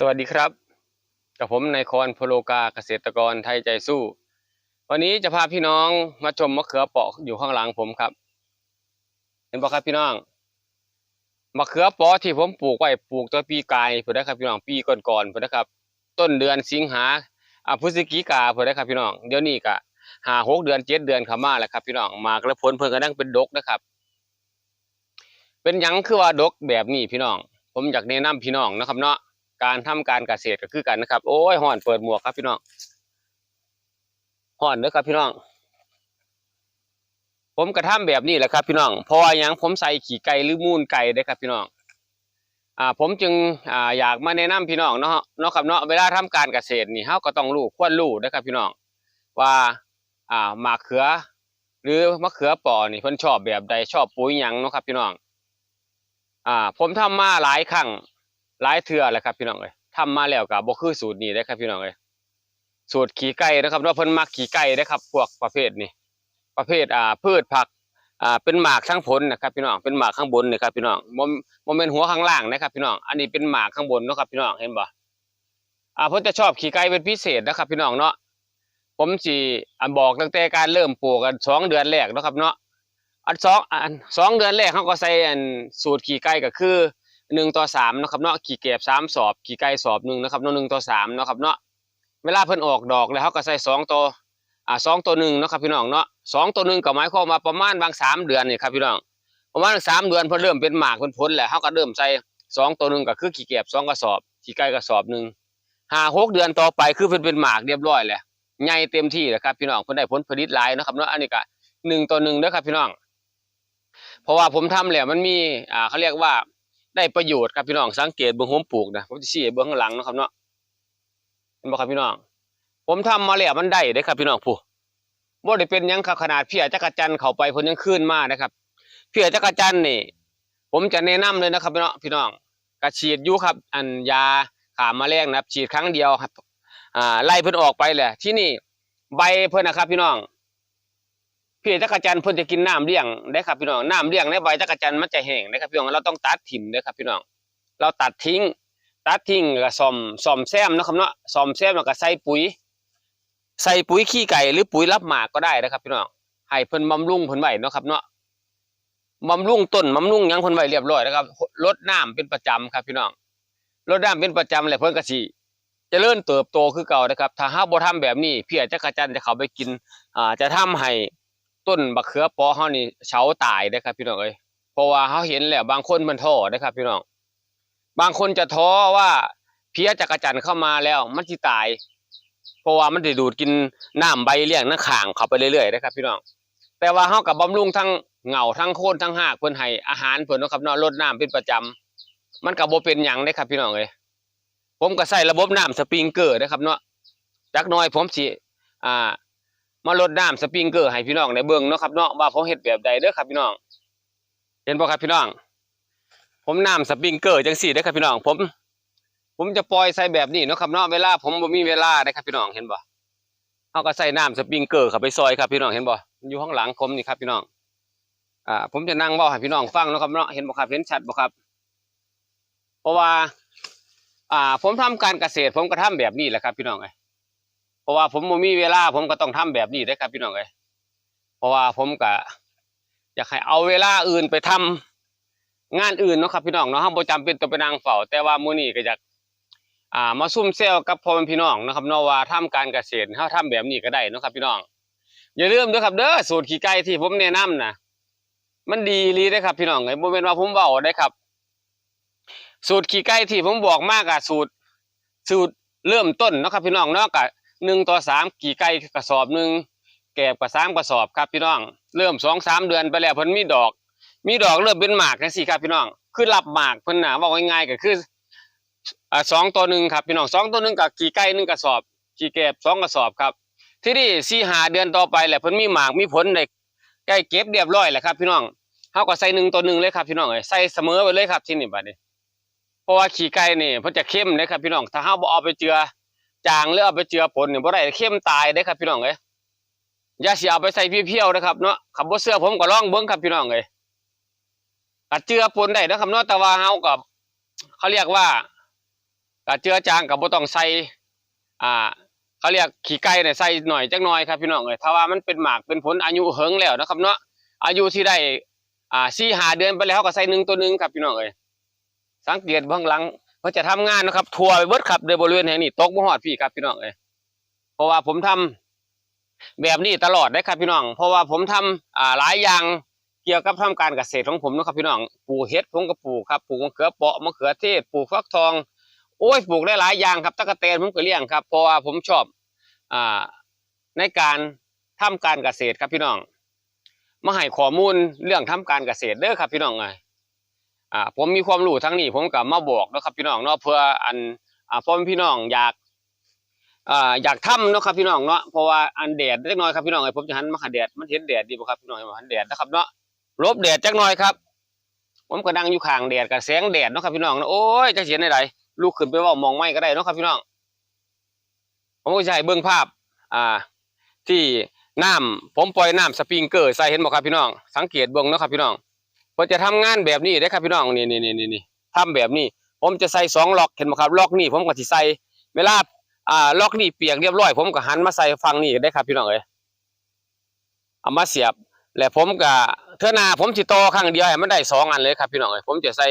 สวัสดีครับกับผมนายคอนพโลกาเกษตรกรไทยใจสู้ วันนี้จะพาพี่น้องมาชมมะเขือเปราะอยู่ข้างหลังผมครับ เห็นปะครับพี่น้องมะเขือเปราะที่ผมปลูกไว้ปลูกตัวปีกายเพื่อได้ครับพี่น้องปีก่อนๆเพื่อได้ครับ ต้นเดือนสิงหาอ่าพฤศจิกาเพื่อได้ครับพี่น้องเดี๋ยวนี้ก็หาหกเดือนเจ็ดเดือนขามาแล้วครับพี่น้องหมากและผลเพิ่งกระดังเป็นดกนะครับ เป็นยังคือว่าดกแบบนี้พี่น้อง ผมอยากแนะนำพี่น้องนะครับเนาะ การทำการเกษตรก็คือกันนะครับ โอ้ยห่อนเปิดหมวกครับพี่น้องห่อนเด้อครับพี่น้อง ผมกระทำแบบนี้แหละครับ พี่น้องเพราะว่ายังผมใส่ขี่ไก่หรือมูลไก่ได้ครับพี่น้องอ่าผมจึงอ่าอยากมาแนะนำพี่น้องเนาะเนาะครับเนาะเวลาทำการเกษตรนี่เฮาก็ต้องรู้ควรรู้นะครับพี่น้องว่าอ่าหมากเขือ หรือมะเขือเปอนี่เพิ่นชอบแบบใดชอบปุ๋ยหยังเนาะครับพี่น้องอ่าผมทำมาหลายครั้ง หลายเทื่อแหละครับพี่น้องเอ้ยทำมาแล้วก็บ่คือสูตรนี้ได้ครับพี่น้องเอ้ยสูตรขี่ไก่นะครับเนาะเพิ่นมักขี่ไก่ได้ครับ พวกประเภทนี้ประเภทอ่าพืชผักอ่าเป็นหมากทั้งผลนะครับพี่น้องเป็นหมากข้างบนนะครับพี่น้องบ่บ่แม่นหัวข้างล่างนะครับพี่น้องอันนี้เป็นหมากข้างบนนะครับพี่น้องเห็นบ่อ่าเพิ่นจะชอบขี่ไก่เป็นพิเศษนะครับ พี่น้องเนาะผมสิอ่าบอกตั้งแต่การเริ่มปลูกกันสองเดือนแรกนะครับเนาะอันสองอันสองเดือนแรกเขาก็ใส่อันสูตรขี่ไก่ก็คือ หนึ่งต่อสามนะครับเนาะขี่เก็บสามสอบขี่ไก่สอบหนึ่งนะครับเนาะหนึ่งต่อสามนะครับเนาะเวลาเพิ่นออกดอกแล้วเขาก็ใส่สองตัวอ่าสองตัวหนึ่งนะครับพี่น้องเนาะสองตัวหนึ่งก็หมายความว่าประมาณบางสามเดือนนี่ครับพี่น้องประมาณสามเดือนเพิ่นเริ่มเป็นหมากเป็นผลแล้วเขาก็เริ่มใส่สองตัวหนึ่งก็คือขี่เก็บสองกระสอบขี่ไก่กระสอบหนึ่งห้าหกเดือนต่อไปคือเพิ่นเป็นหมากเรียบร้อยแล้วใหญ่เต็มที่แล้วครับพี่น้องเพิ่นได้ผลผลิตหลายนะครับเนาะอันนี้ก็หนึ่งต่อหนึ่งเด้อครับพี่น้อง เพราะว่าผมทำแล้วมันมีอ่าเขาเรียกว่า ได้ประโยชน์ครับพี่น้องสังเกตเบื้องผมปลูกนะผมจะชี้เบื้องข้างหลังนะครับเนาะเห็นบ่ครับพี่น้อง ผมทำมาแล้วมันได้เด้ครับพี่น้องผู้บ่ได้เป็นยังขนาดเพียจักรจันเข้าไปเพิ่นยังขึ้นมานะครับเพียจักรจันนี่ ผมจะแนะนำเลยนะครับพี่น้องพี่น้องกระฉีดยูครับ อันยาขาแมลงนะครับ ฉีดครั้งเดียวครับ อ่าไล่เพิ่นออกไปแหละที่นี่ใบเพิ่นนะครับ พี่น้อง พี่จักรจันเพิ่นจะกินน้ำเลี้ยงได้ครับพี่น้องน้ำเลี้ยงในใบจักรจันมันจะแห้งนะครับพี่น้องเราต้องตัดถิ่มนะครับพี่น้องเราตัดทิ้ง ตัดทิ้งแล้วก็ซ่อมซ่อมแซมนะครับเนาะซ่อมแซมแล้วก็ใส่ปุ๋ย ใส่ปุ๋ยขี้ไก่หรือปุ๋ยรับหมากก็ได้นะครับพี่น้องให้เพิ่นบำรุงเพิ่นไว้เนาะครับเนาะบำรุงต้นบำรุงยังเพิ่นไว้เรียบร้อยนะครับรดน้ำเป็นประจำครับพี่น้องรดน้ำเป็นประจำแล้วเพิ่นก็สิเจริญเติบโตคือเก่านะครับ ถ้าหาบ่ทำแบบนี้เพียจักรจันจะเข้าไปกินอ่าจะทำให้ ต้นบักเขือปอเฮานี่เฉาตายได้ครับ พี่น้องเอ้ยเพราะว่าเฮาเห็นแล้วบางคนมันท้อได้ครับ พี่น้องบางคนจะท้อว่าเพี้ยจักรจันทร์เข้ามาแล้วมันสิตาย เพราะว่ามันสิดูดกินน้ำใบเลี้ยงน้ำข้างเข้าไปเรื่อยๆได้ครับ พี่น้องแต่ว่าเฮากับบำรุงทั้งเหงาทั้งโคนทั้งหากเพิ่นให้อาหารเพิ่นนะครับเนาะรดน้ำเป็นประจำมันก็บ่เป็นหยังได้ครับ พี่น้องเอ้ยผมก็ใส่ระบบน้ำสปริงเกอร์ได้อครับเนาะจักน่อยผมสิอ่า มาลดน้ำสปริงเกอร์ให้พี่น้องได้เบิ่งเนาะครับเนาะว่าผมเฮ็ดแบบใดเด้อครับพี่น้อง เห็นบ่ครับพี่น้อง ผมน้ำสปริงเกอร์จังซี่เด้อครับพี่น้อง ผม ผมจะปล่อยใส่แบบนี้เนาะครับเนาะเวลาผมบ่มีเวลาได้อครับพี่น้องเห็นบ่เฮาก็ใส่น้ำสปริงเกอร์เข้าไปซอยครับพี่น้องเห็นบ่อยู่ข้างหลังผมนี่ครับพี่น้องอ่าผมจะนั่งเว้าให้พี่น้องฟังเนาะครับเนาะเห็นบ่ครับเห็นชัดบ่ครับ เพราะว่า อ่า ผมทำการเกษตร ผมก็ทำแบบนี้แหละครับพี่น้องเอ้ ราะว่าผมบ่มีเวลาผมก็ต้องทำแบบนี้ได้ครับพี่น้องเอ้ยเพราะว่าผมก็อยากให้เอาเวลาอื่นไปทำงานอื่นเนาะครับพี่น้องเนาะเฮาบ่จำเป็นต้องไปนั่งเฝ้าแต่ว่ามื้อนี้ก็อยากอ่ามาซุ่มเซลกับพ่อแม่พี่น้องนะครับเนาะว่าทำการเกษตรเฮาทำแบบนี้ก็ได้เนาะครับพี่น้อง อย่าลืมด้อครับเด้อสูตรขี้ไก่ที่ผมแนะนำนะมันดีอีหลีเด้ครับพี่น้องเอ้บ่แม่นว่าผมเว้าได้ครับ สูตรขี้ไก่ที่ผมบอกมากอะสูตรสูตรเริ่มต้นเนาะครับพี่น้องเนาะก็ หนึ่งต่อสามกี่ไก่กระสอบหนึ่งแกบกระสามกระสอบครับพี่น้อง เริ่มสองสามเดือนไปแล้วเพิ่นมีดอก มีดอกเริ่มเป็นหมากจังซี่ครับพี่น้อง คือรับหมากเพิ่นน่ะว่าง่ายๆก็คืออ่าสองตัวหนึ่งครับพี่น้องสองตัวหนึ่งกับกี่ไก่หนึ่งกระสอบกี่แกบสองกระสอบครับ ที่นี่สี่หาเดือนต่อไปแหละเพิ่นมีหมากมีผลได้ใกล้เก็บเรียบร้อยแล้วครับ พี่น้องเฮาก็ใส่หนึ่งตัวหนึ่งเลยครับพี่น้องเอ้ยใส่เสมอไปเลยครับที่นี่บัดนี้ เพราะว่าขี้ไก่นี่เพิ่นจะเข้มเลยครับพี่น้องถ้าเฮาบ่เอาไปเจือ จางหรือเอาไปเจือปนเนี่ยบ่ได้เข้มตายเด้ครับพี่น้องเอ้ยย่าสิเอาไปใส่เพี้ยวๆนะครับเนาะขับบ่เสื้อผมก็ลองเบิ่งครับพี่น้องเอ้ยก็เจือปนได้นะครับเนาะแต่ว่าเฮากับเขาเรียกว่าก็เจือจางก็บ่ต้องใส่อ่า เขาเรียกขี้ไก่เนี่ยใส่หน่อยจักหน่อยครับพี่น้องเอ้ยถ้าว่ามันเป็นหมากเป็นผลอายุเฮิงแล้วนะครับเนาะอายุที่ได้อ่าสี่หาเดือนไปแล้วก็ใส่หนึ่งตัวหนึ่งครับพี่น้องเอ้ยสังเกตเบื้องหลัง เพื่อจะทำงานนะครับ ทัวร์ไปเบิดครับโดยบริเวณแห่งนี้ตกบ่ฮอดพี่ครับพี่น้องเอ้ยเพราะว่าผมทำแบบนี้ตลอดได้ครับพี่น้อง เพราะว่าผมทำอ่าหลายอย่างเกี่ยวกับทำการเกษตรของผมนะครับพี่น้องปลูกเห็ดผมก็ปลูกครับปลูกมะเขือเปราะมะเขือเทศปลูกฟักทอง โอ้ยปลูกได้หลายอย่างครับตะกะแตนผมก็เลี้ยงครับเพราะว่าผมชอบอ่าในการทำการเกษตรครับพี่น้องมาให้ข้อมูลเรื่องทำการเกษตรเด้อครับพี่น้องไง อ่าผมมีความรู้ทั้งนี้ผมก็มาบอกนะครับพี่น้องเนาะเพื่ออันอ่าพ่อพี่น้องอยากอ่าอยากทำเนาะครับพี่น้องเนาะเพราะว่าอันแดดเล็กน้อยครับพี่น้องไอ้ผมจะหันมาหาแดดมันเห็นแดดดีบ่ครับพี่น้องหันแดดนะครับเนาะลบแดดจักหน่อยครับ ผมก็นั่งอยู่ข้างแดดกับแสงแดดเนาะครับพี่น้องเนาะโอ้ยจะเสียนใดลูกขึ้นไปว่ามองไม่ก็ได้เนาะครับพี่น้องผมก็จะให้เบิ่งภาพอ่าที่น้ำผมปล่อยน้ำสปริงเกอร์ใส่เห็นบ่ครับพี่น้อง สังเกตเบิ่งเนาะครับพี่น้อง เพิ่นจะทำงานแบบนี้ได้ครับพี่น้องนี่นี่นี่นี่นี่ทำแบบนี้ ผมจะใส่สองล็อกเห็นบ่ครับล็อกนี่ผมก็สิใส่เวลาอ่าล็อกนี่เปียกเรียบร้อย ผมก็หันมาใส่ฝั่งนี้ได้ครับพี่น้องเอ้ยเอามาเสียบและผมก็เทื่อนาผมสิต่อครั้งเดียวให้มันได้สองอันเลยครับพี่น้องเอ้ยผมจะใส่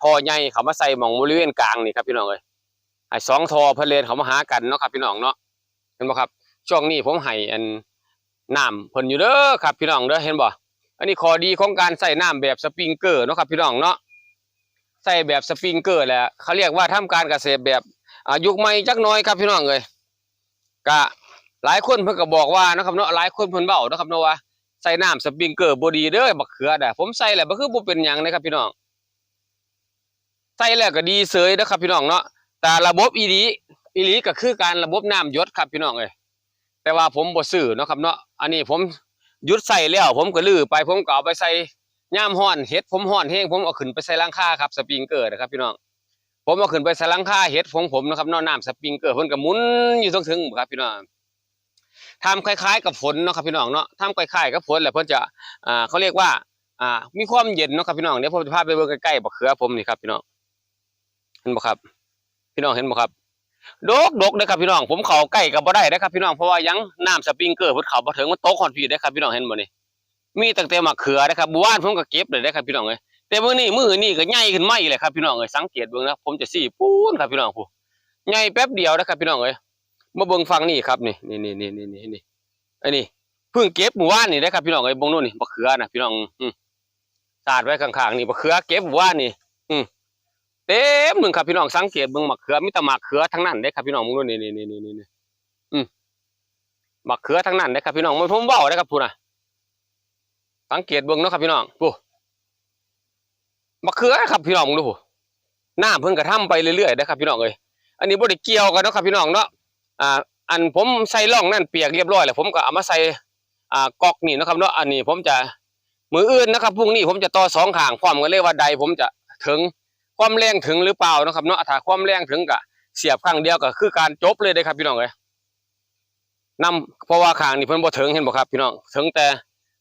ทอใหญ่เขามาใส่หม่องบริเวณกลางนี่ครับพี่น้องเอ้ยให้สองทอเพิ่นเลนเขามาหากันเนาะครับพี่น้องเนาะเห็นบ่ครับช่วงนี้ผมให้อันน้ำเพิ่นอยู่เด้อครับพี่น้องเด้อเห็นบ่ อันนี้ข้อดีของการใส่น้ำแบบสปริงเกอร์เนาะครับพี่น้องเนาะใส่แบบสปริงเกอร์แหละเขาเรียกว่าทำการเกษตรแบบอายุคใหม่จักน้อยครับพี่น้องเอ้ยก็หลายคนเพิ่นก็บอกว่านะครับเนาะหลายคนเพิ่นเว้านะครับเนาะว่าใส่น้ำสปริงเกอร์บดีเด้อบักเขือน่ะผมใส่แหล้วบ่คือบ่เป็นหยังนะครับพี่น้องใส่แล้วก็ดีเสยเด้อครับพี่น้องเนาะแต่ระบบอีหลีอีลีก็คือการระบบน้ำยศครับพี่น้องเอ้ยแต่ว่าผมบ่ซื้อเนาะครับเนาะอันนี้ผม ยุดใส่แล้วผมก็ลื้อไปผมก็เอาไปใส่ย่ามฮ้อนเห็ดผมฮ้อนแห้งผมเอาขึ้นไปใส่ลังคาครับสปริงเกอร์นะครับพี่น้องผมเอาขึ้นไปใส่ลังคาเห็ดของผมนะครับนาะน้ำสปริงเกอร์เพิ่นก็หมุนอยู่ตรงถึงครับพี่น้องทำคล้ายๆกับฝนเนาะครับพี่น้องเนาะทำคล้ายๆกับฝนแหละเพิ่นจะอ่าเขาเรียกว่าอ่ามีความเย็นเนาะครับพี่น้องเดี๋ยวผมจะพาไปเบิ่งใกล้ๆบักเขือผมนี่ครับพี่น้องเห็นบ่ครับ พี่น้องเห็นบ่ครับ ดกดกเด้ครับพี่น้องผมเข้าใกล้กับบ่ได้เด้ครับพี่น้องเพราะว่ายังน้ำสปริงเกอร์พิ่นเข้าบ่ถึงมันตกฮอดพี่เด้ครับพี่น้องเห็นบ่นี่มีตั้งแต่มะเขือเด้ครับบัวานผมก็เก็บเลยเด้ครับพี่น้องเอ้ยแต่มื้อนี้มื้อนี้ก็ใหญ่ขึ้นไมาอีกเลยครับพี่น้องเอ้ยสังเกตเบิ่งนะผมจะซี่ปูนครับพี่น้องผู้ใหญ่แป๊บเดียวนะครับพี่น้องเอ้ยมาเบิ่งฝั่งนี้ครับนี่นี่นี่นี่นี่นี่นี่อันนี้เพิ่งเก็บเมื่อวานนี่เด้ครับพี่น้องเอ้ยเบิ่งโน่นนี่มะเขือนะพี่น้องอืมสาดไว้ข้างๆนี่มะเขือเก็บเมื่อวานนี่ เต็มหนึ่งครับพี่น้องสังเกตเบิ่งมะเขือมีแต่มะเขือทั้งนั้นเด้ครับพี่น้องมึงดูนี่นี่นี่นี่นี่อืมมะเขือทั้งนั้นเด้ครับพี่น้องมันผมเว้าได้ครับพูน่ะสังเกตเบิ่งเนาะครับพี่น้องปูมะเขือครับพี่น้องมึงดูหน้าเพิ่งกระทำไปเรื่อยๆเด้ครับพี่น้องเอ้ยอันนี้บ่ได้เกี่ยวกันเนาะครับพี่น้องเนาะอ่า อันผมใส่ร่องนั่นเปียกเรียบร้อยแล้วผมก็เอามาใส่อ่ากอกนี่เนาะครับเนาะอันนี้ผมจะมืออื่นนะครับพรุ่งนี้ผมจะต่อสองขางความกันเลยว่าใดผมจะถึง ความแรงถึงหรือเปล่านะครับเนาะถ้าความแรงถึงก็เสียบข้างเดียวก็คือการจบเลยเด้ครับพี่น้องเอ้ยนำเพราะว่าข้างนี่เพิ่นบ่ถึงเห็นบ่ครับพี่น้องถึงแต่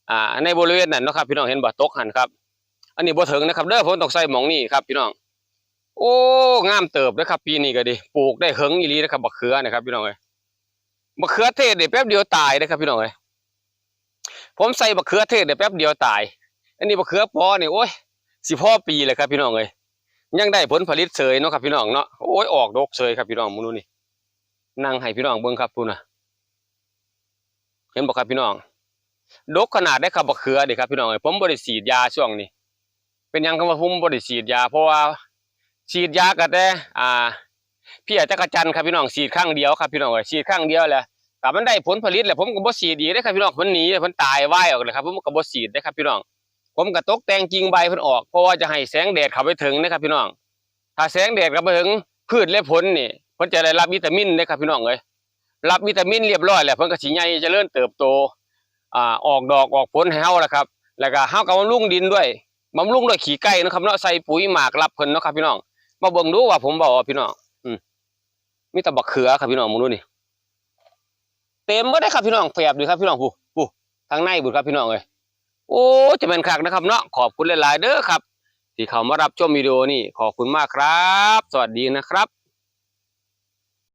อ่าในบริเวณนั้นเนาะครับพี่น้องเห็นบ่ตกหันครับ อันนี้บ่ถึงนะครับเด้อผมต้องใส่หมองนี่ครับพี่น้อง โอ้งามเติบเด้อครับ ปีนี้ก็ดีปลูกได้เฮิงอีหลีนะครับบักเขือนะครับพี่น้องเอ้ยบักเขือเทศเนี่แป๊บเดียวตายเด้อครับพี่น้องเอ้ยผมใส่บักเขือเทศเนี่แป๊บเดียวตาย อันนี้บักเขือปอนี่โอ้ยสิพ่อปีเลยครับพี่น้องเอ้ย ยังได้ผลผลิตเสยเนาะครับพี่น้องเนาะโอ้ยออกดกเสยครับพี่น้องมึงดูนี่นั่งให้พี่น้องเบิ่งครับพูน่ะเห็นบ่ครับพี่น้อง ดกขนาดได้ครับบักเขือเด้ครับพี่น้องผมบ่ได้ฉีดยาช่วงนี้ เป็นยังคำว่าผมบ่ได้ฉีดยา เพราะว่าฉีดยาก็แต่อ่าพี่อาจักระจันครับพี่น้องฉีดครั้งเดียวครับพี่น้องเอ้ยฉีดครั้งเดียวแหละแต่มันได้ผลผลิตแหละผมก็บ่ฉีดดีได้ครับพี่น้องเพิ่นหนีเพิ่นตายว่ายออกเลยครับผมก็บ่ฉีดได้ครับพี่น้อง ผมก็ตกแต่งกิ่งใบเพิ่นออก เพราะว่าจะให้แสงแดดเข้าไปถึงนะครับพี่น้อง ถ้าแสงแดดเข้าไปถึงพืชและผลนี่เพิ่นจะได้รับวิตามินนะครับพี่น้องเอ้ยรับวิตามินเรียบร้อยแล้วเพิ่นก็สิใหญ่เริญเติบโตอ่าออกดอกออกผลให้เฮาล่ะครับ แล้วก็เฮาก็บำรุงดินด้วยบำรุงด้วยขี้ไก่นะครับเนาะใส่ปุ๋ยหมากรับเพิ่นเนาะครับพี่น้อง มาเบิ่งดูว่าผมบอกว่าพี่น้องอืมมีแต่บักเขือครับพี่น้องมึงดูนี่เต็มบ่ได้ครับพี่น้องแฝบดีครับพี่น้องผู้ผู้ทางในบุญครับพี่น้องเอ้ย โอ้จะเป็นคักนะครับเนาะขอบคุณหลายๆเด้อครับ ที่เขามารับชมวิดีโอนี่ขอบคุณมากครับ สวัสดีนะครับ